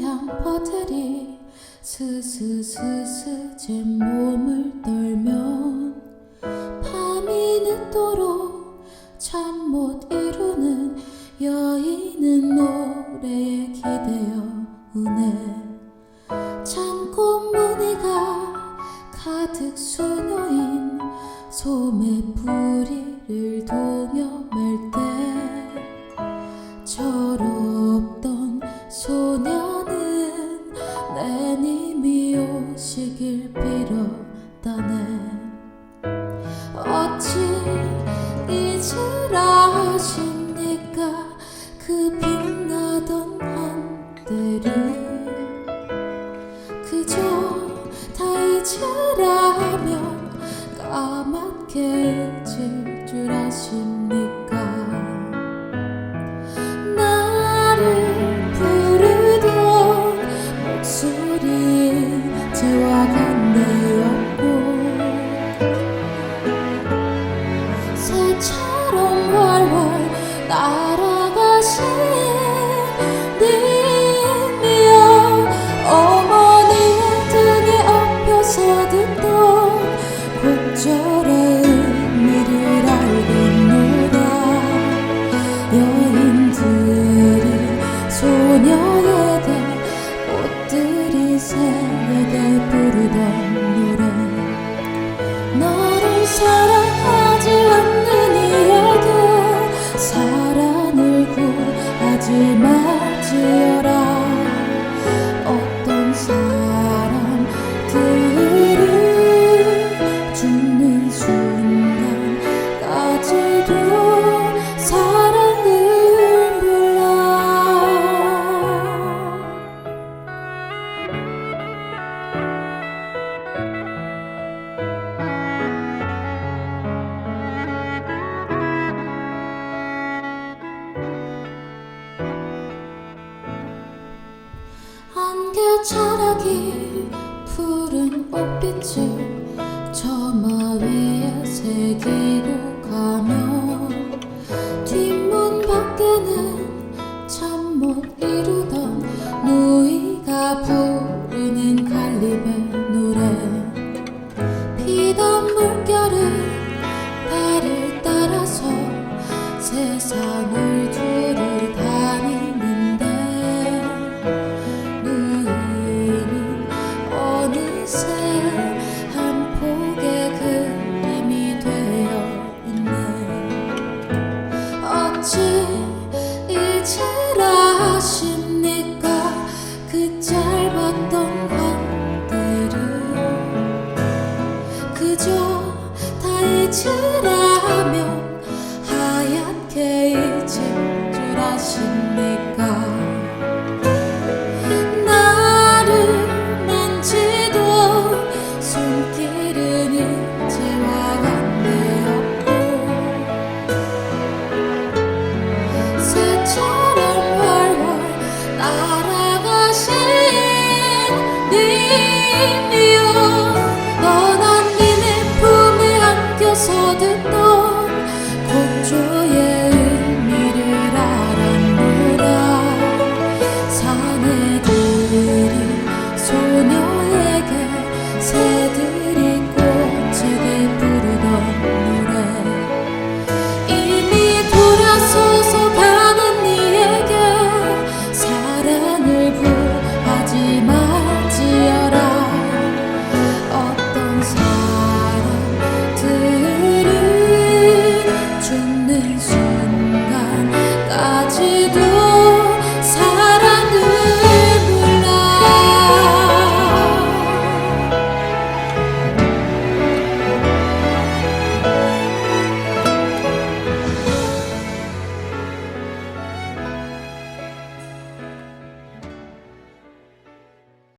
사이로 수양버들이 스스스스 제 몸을 떨면 밤이 늦도록 잠 못 이루는 여인은 노래에 기대어 우네 창고 무늬가 가득 수놓인 소매 뿌리를 동여맬 때 철없던 소녀 잊으라면 까맣게 꽃들이 새에게 부르던 노래. 너를 사랑하지 않는 이에게 사랑을 구하지 말 자락이 푸른 옷빛을 저마 위에 새기고 가면 뒷문 밖에는 잠못 이루던 누이가 부르는 갈림의 노래. 피던 물결 다 잊으라면 하얗게 잊을 줄 아십니까